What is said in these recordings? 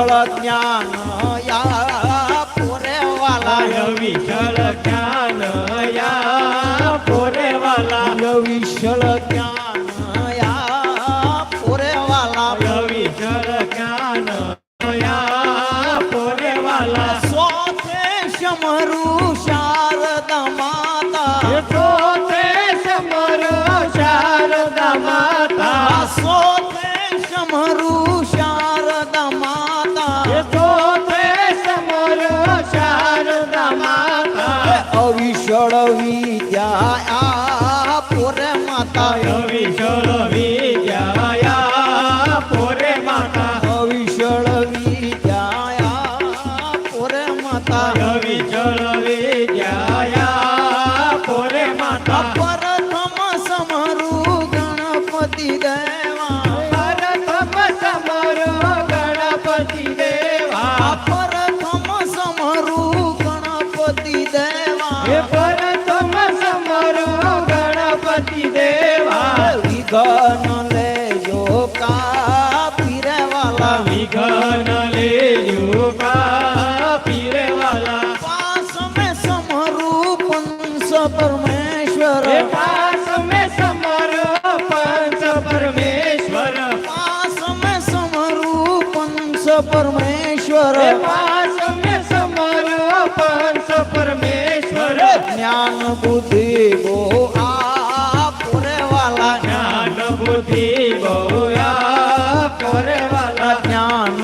વિઠળ જ્ઞાન પોરે પંચ પરમેશ્વર હે પાસ મે સમરો પંચ પરમેશ્વર જ્ઞાન બુદ્ધિ બો આ પુરે વાલા જ્ઞાન બુદ્ધિ બોયા કરે વાલા જ્ઞાન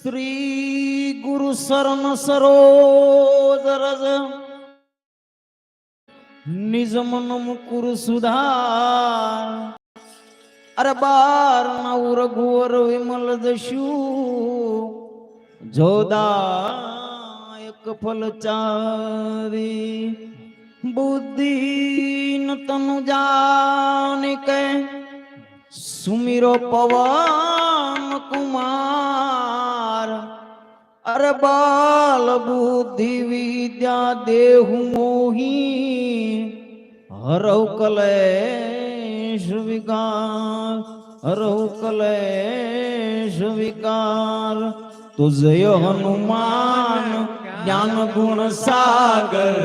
શ્રી ગુરુ શરણ સરોજ રજ નિજ મન મુકુર સુધાર અરે બાર નવ રઘુવર વિમલ દસ્યુ જોદાયક ફલ ચારી બુદ્ધિ ન તનુ જાની કે સુમિરો પવન કુમાર. અરે બાલ બુદ્ધિ વિદ્યા દેહુ મોહી. હરૌ કલેશ વિકાર હરૌ કલેશ વિકાર. તુજય હનુમાન જ્ઞાન ગુણ સાગર,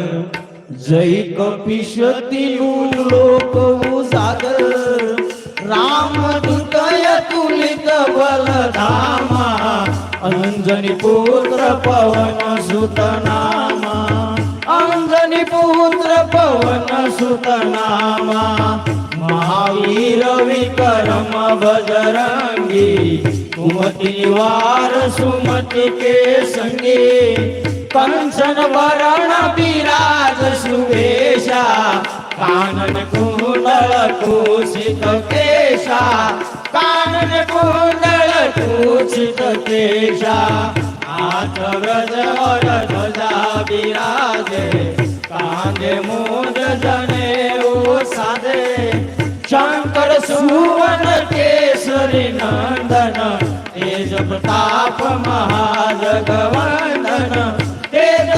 જય કપિશતીનું લોક ઉજાગર રામ દુર્ગય તુલિત બલધામા. અંજની પુત્ર પવન સુત નામા અંજની પુત્ર પવન સુતનામા. મહાવીર વિક્રમ બજરંગી. કુમતિ વાર સુમતિ કે સંગી. કંચન વરણ બિરાજ સુવેશા, કાનન કુંડળ કુશિત કેશા, કાનન કુંડળ કુશિત કેશા આચર જર ધજા બિરાજે કાંદે મૂંદ જને ઓ સાદે શંકર સુવન કેસરી નંદન, તેજ પ્રતાપ મહાજગવંદન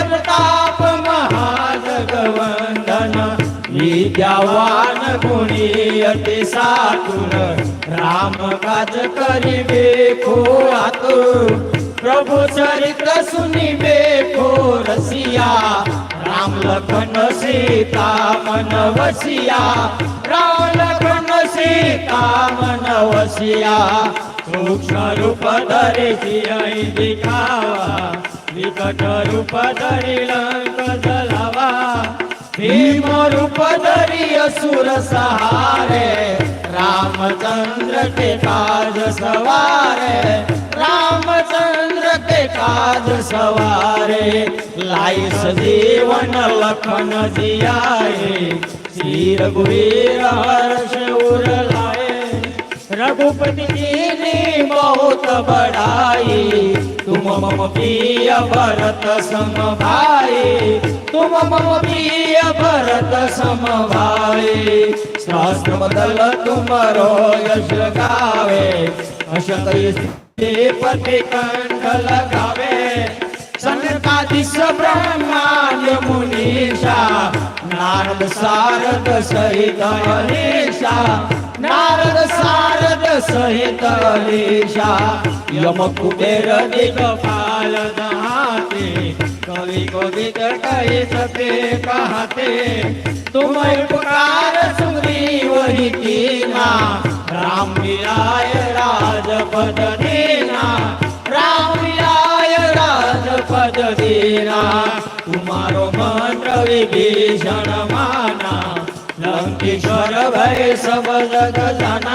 प्रताप महाजगवंदन. विद्यावान गुणी अति सातुर. राम काज करिबे को आतुर प्रभु चरित्र सुनिबे को रसिया राम लखन सीता मन वसिया. राम लखन सीता मन वसिया. सूक्ष्म रूप धरे दिखावा. વિકટ રૂપ ધરી લંક જલાવા ભીમ રૂપ ધરી અસુર સહારે રામચંદ્ર કે કાજ સવારે રામચંદ્ર કે કાજ સવારે લાઈસ દેવન લખન જિયાએ શ્રી રઘુવીર હર્ષ ઉરલા रघुपति कीनी बहुत बड़ाई तुम मम प्रिय भरत सम भाई तुम मम प्रिय भरत सम भाई सहस्त्र बदल तुमरो यश गावे अशत पति कंठ लगावे सनकादिश ब्रह्मांड मुनीषा नारद सारद सहित अनीशा નારદ સારદ સહિત લેશા યમ કુબેર દિગપાલ દહાતે કવિ કોવિદ કહે સતે કહતે તુમ ઉપકાર સુગ્રીવહી તીના રામ વિરાય રાજપદ દેના રામ વિરાય રાજપદ દેના તુમારો મંત્ર વિભીષણ માના ನಂದೀಶ್ವರ ಭಯ ಸಬಲ ಗಜನ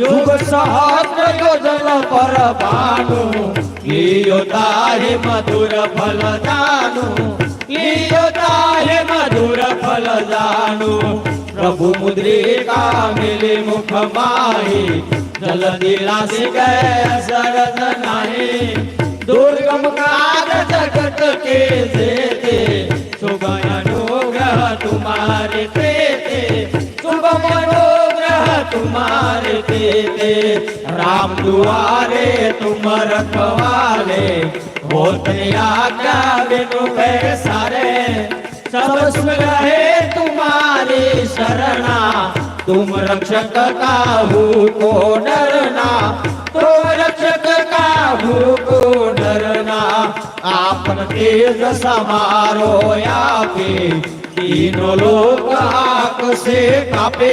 ಯುಗ ಸಹಸ್ರ ಯೋಜನ ಪರ ಬಾನು ಲಿಯೋ ತಾರೆ ಮಧುರ ಫಲ ದಾನು ಲಿಯೋ ತಾರೆ ಮಧುರ ಫಲ ದಾನು પ્રભુ મુદ્રિકા મિલે મુખ માહી જલ દિલાસી ગય સરદ નાહી દુર્ગમ કાજ જગત કે જેતે સુગયનું अनुग्रह तुम्हारे तेते शुभ मनोग्रह तुम्हारे तेते राम दुआरे तुम रखवाले। होते आज्ञा बिनु सारे सब रहे तुम्हारी शरणा। तुम रक्षक काहू को डरना। तुम रक्षक काहू को डरना। आपन तेज समारो यापे દીનો લોકાકશે કાપે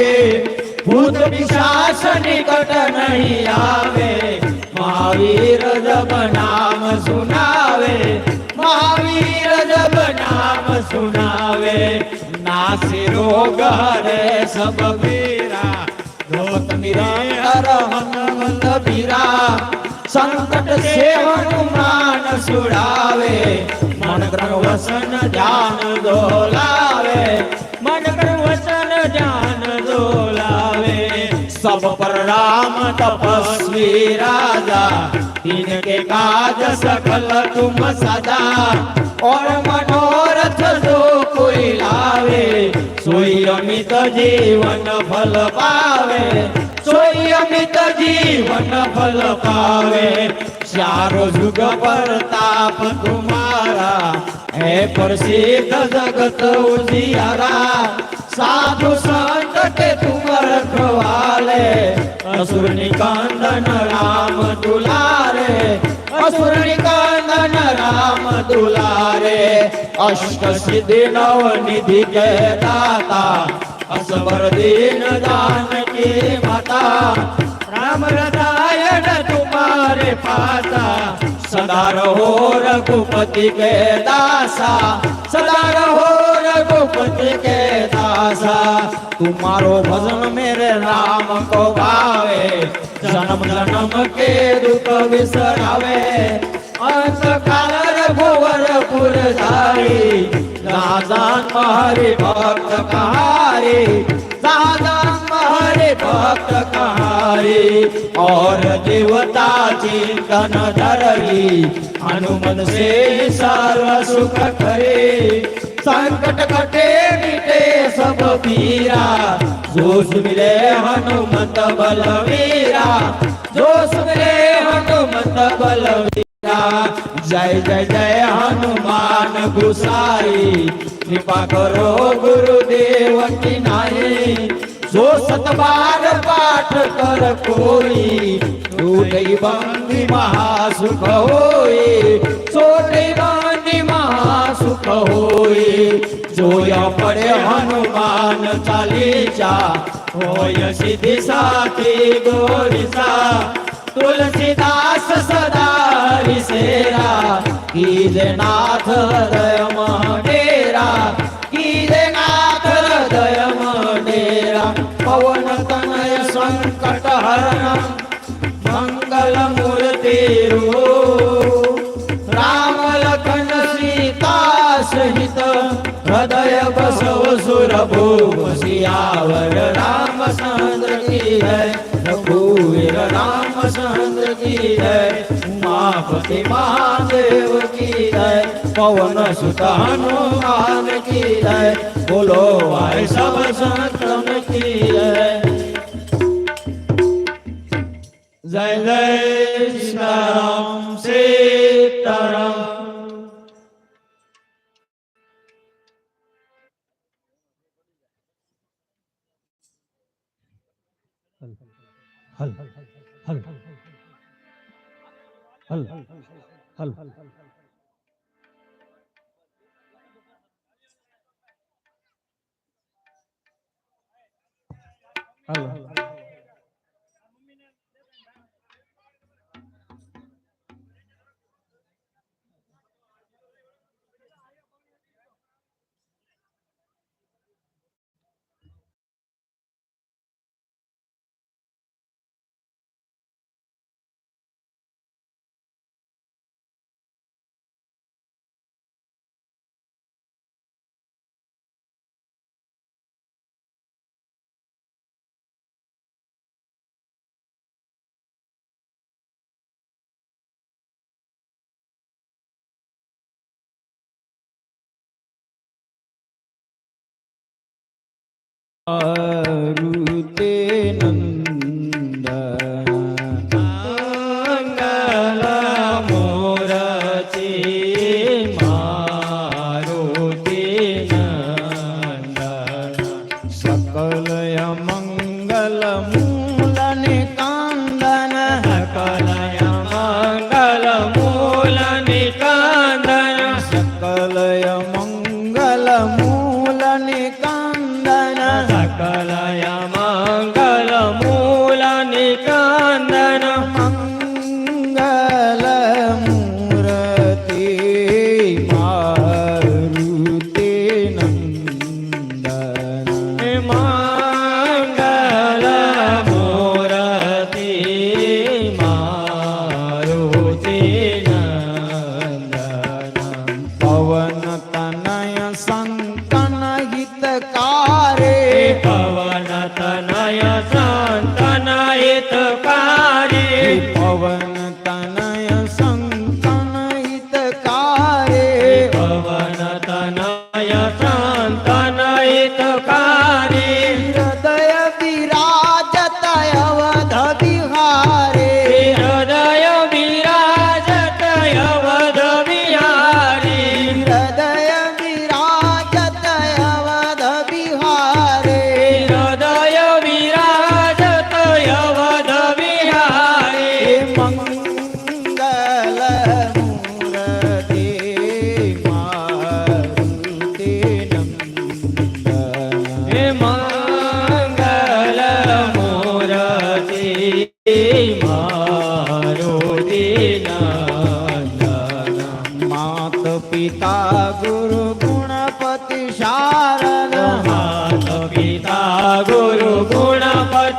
ભૂત પિશાચ નિકટ નહીં આવે મહાવીર જબ નામ સુનાવે મહાવીર જબ નામ સુનાવે નાસે રોગ હરે સબ પીરા ધોત નિરંતર હનુમંત પીરા સંકટ સેવનું માન સુડાવે મન વસન ધ્યાન દોલા वसन ध्यान डोलावे मन ग्रह वसन ध्यान डोलावे सब पर राम तपस्वी राजा इनके काज सकल तुम सदा और मनोरथ जो कोई लावे सोई अमित जीवन फल पावे सोई अमित जीवन फल पावे ચારો જુગ પરતાપ તુમારા. હે પ્રસિદ્ધ જગત ઉજિયારા. સાધુ સંત કે તુમ રખવાલે અસુર નિકંદન રામ દુલારે અસુર નિકંદન રામ દુલારે અષ્ટ સિદ્ધિ નવ નિધિ કે દાતા અસબર દીન દાન કે માતા. રામ રતા तुम्हारे पाता सदा रहो रघुपति के दासा सदा रहो रघुपति के दासा तुम्हारो भजन मेरे राम को भावे जन्म जन्म के दुख विसरावे अंत काल रघुवर पुर धारी राजान हरि भक्त कहारी राजान हरि भक्त कहारी और देवता चिंतन धरई हनुमन से सर्व सुख करे। संकट कटे मिटे सब पीरा। जो सुमिरे हनुमत बलवीरा। जो सुमिरे हनुमत बलवीरा। जय जय जय हनुमान गुसाई कृपा करो गुरुदेव की नाई। જો સતબાર પાઠ કર કોઈ દૂધઈ બંધી મહાસુખ હોય સોટઈ બંધી મહાસુખ હોય. જોયા પડે હનુમાન ચાલીસા, હોય સિદ્ધિ સાથે ગોરીસા. તુલસીદાસ સદારી સેરા કીજ નાથ રમ મેરા डेरा पवन तनय संकट हरण मंगल मूर्ति राम लखन सीता सहित हृदय बसव सुर भूप सियावर रामचंद्र की है रघुवीर रामचंद्र की है પતિ મહાદેવ કી જય પવન સુતાનો માન કી જય બોલો ભાઈ સબ સંતન કી જય જય જય સીતારામ શ્રી هلا هلا هل. هلا મારુતે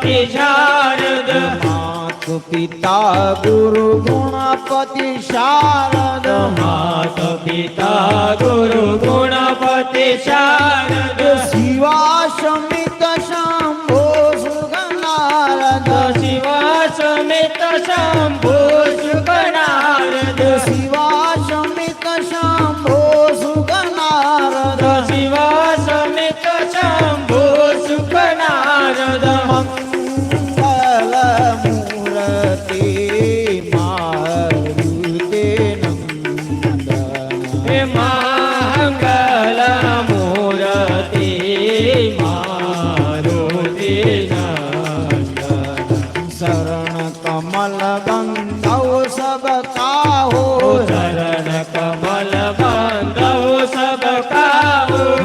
પતિ શારદ માત પિતા ગુરુ ગુણપતિ શારદ. માત પિતા ગુરુ ગુણપતિ શારદ. શિવા સમિત શંભો સુગનારદ. શિવા સમિત શંભો સુગનારદ. શિવા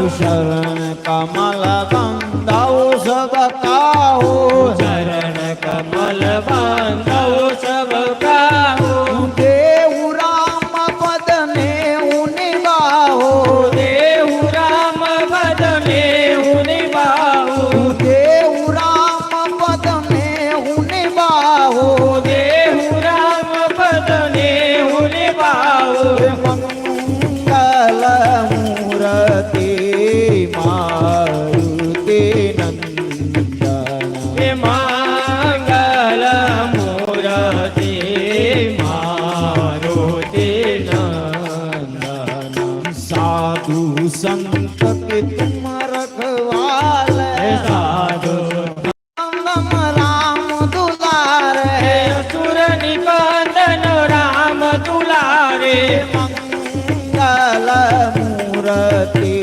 શરણ કમલ ગંગ દુલારે મંગલ મૂર્તિ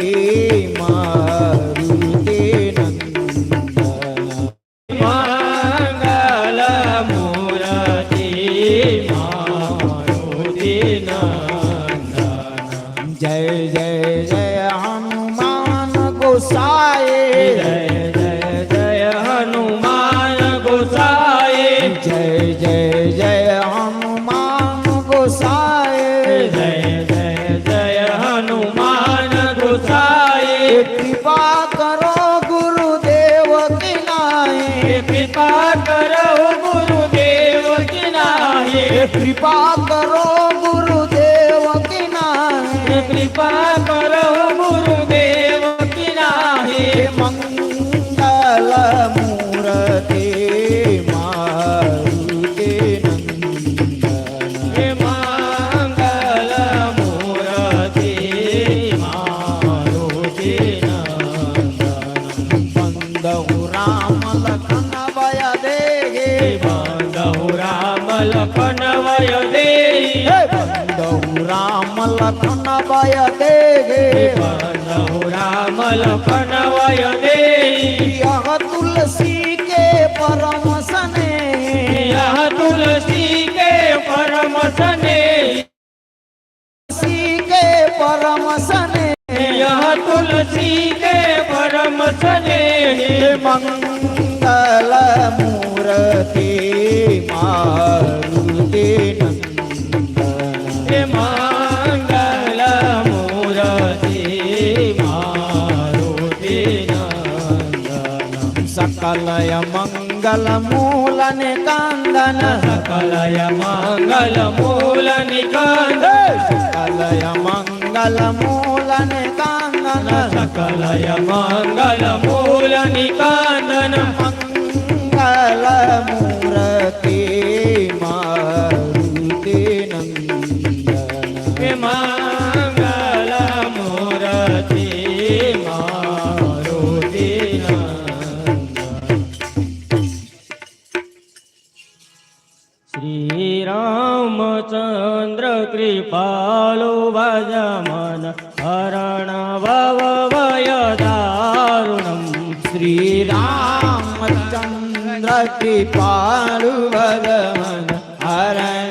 લપન વય દે રામ લપન વય દે યહ તુલસી કે પરમ સને યહ તુલસી કે પરમ સને તુલસી કે પરમ સને તુલસી કે પરમ સને મંગલ મૂર્તિ મારું દેન सकलय मंगल मूल निकांदन सकलय मंगल मूल निकांद सकलय मंगल मूल निकांदन सकलय मंगल मूल निकांदन मंगल मूर्ति मा कृपालुवदमन हरण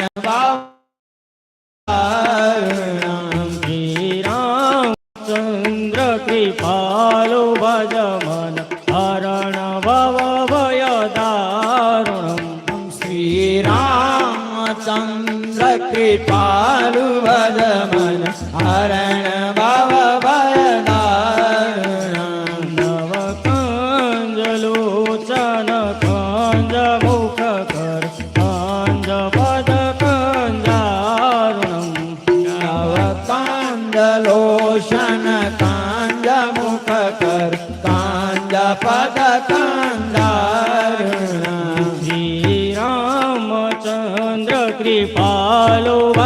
चन्द्र कृपालु भजमन हरण भव भय दारुणं श्रीरामचन्द्र कृपाल hello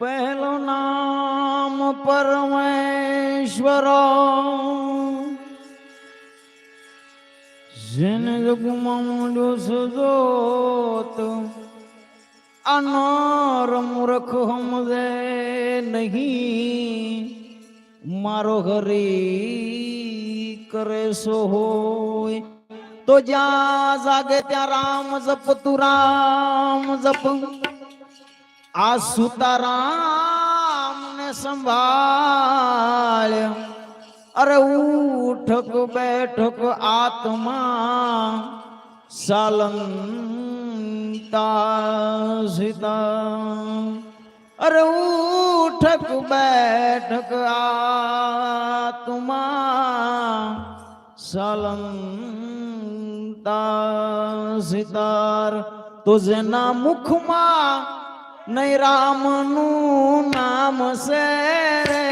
પહેલું નામ પરમેશ્વર. જેને જગમાં માંડ્યો સજોત, અનર મૂર્ખ હમજે નહીં. મારો હરી કરે સો હોય તો જ્યાં જાગે ત્યાં રામ જપ, તું રામ જપ. આ સુતારામ ને સંભાળ. અરે ઉઠક બેઠક આત્મા સાલંતા સીતા અરે ઉઠક બેઠક આત્મા સાલંતા સિતાર. તો જેના મુખમાં નહીં રામનું નામ છે રે.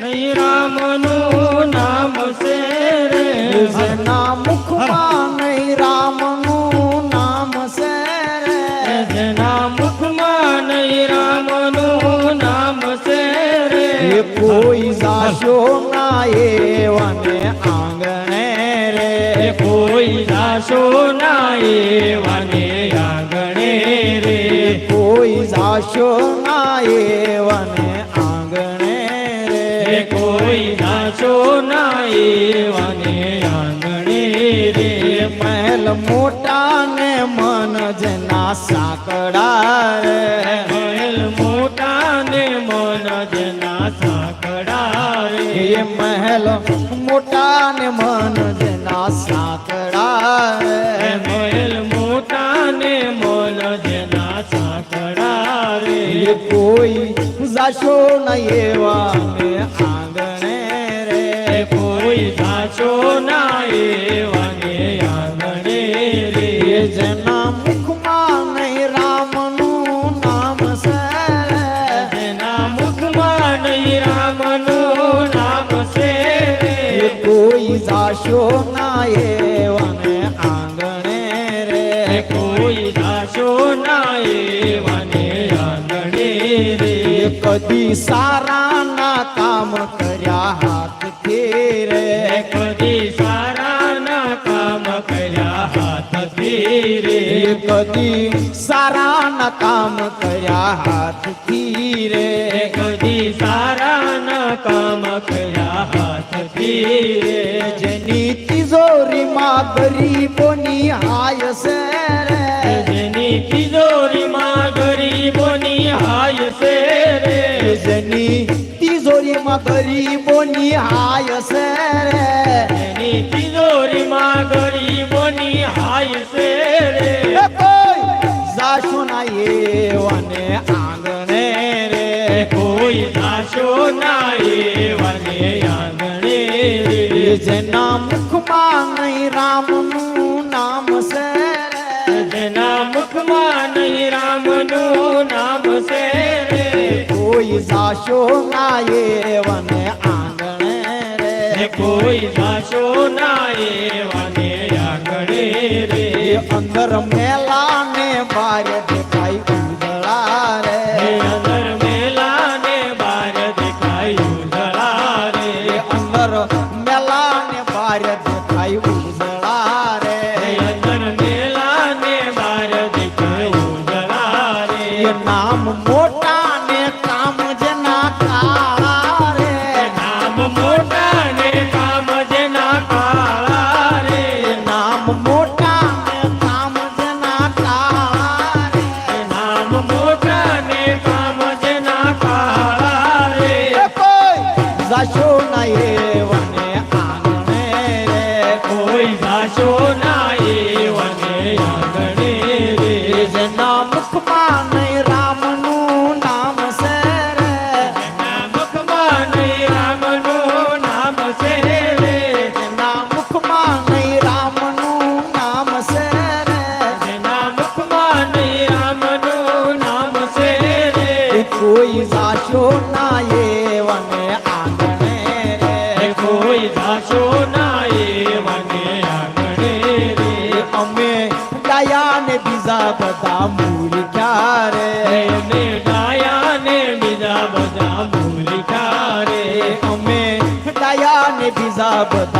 નહીં રામનું નામ છે રે. જેના મુખમાં નહીં રામનું નામ છે રે. જેના મુખમાં નહીં રામનું નામ છે રે? કોઈ સાસો ના એવાને આંગણે રે. કોઈ સાસો ના એવાને આંગણે રે? કોઈ સાસો ના એવાને આંગણે રે. કોઈ સાસો ના એવાને આંગણે રે? મહેલ મોટા ને મન જેના સાંકડા મોટા ને મન જેના સાંકડા મહેલ મોટા ને મન જના સાંકડા રે. કોઈ જાશો ન એવા ને આંગણે રે. કોઈ જાશો ના એવાને આંગણે રે. જેના જાશો ના એવાને આંગણે રે. કોઈ દાસો ના એવાને આંગણે રે. કદી સારા ના કામ કર્યા હાથથી રે. કદી સારા ના કામ કર્યા હાથથી રે. કદી સારા ન કામ કયા હાથથી રે કદી સારા ન કામ કયા હાથથી રે જેની તિજોરી માં ગરીબોની હાય છે રે. જેની તિજોરી માં ગરીબોની હાય છે રે જેની તિજોરી માં ગરીબોની હાય છે જેના મુખમાં નહીં રામનું નામ છે. જેના મુખમાં નહીં રામનું નામ છે. કોઈ સાશો નાયે રેવને આંગણે રે. કોઈ સાશો નાયે રેવને આંગણે રે. અંદર મેલા ને બાર દેખાય ઉદળા રે. અંદર but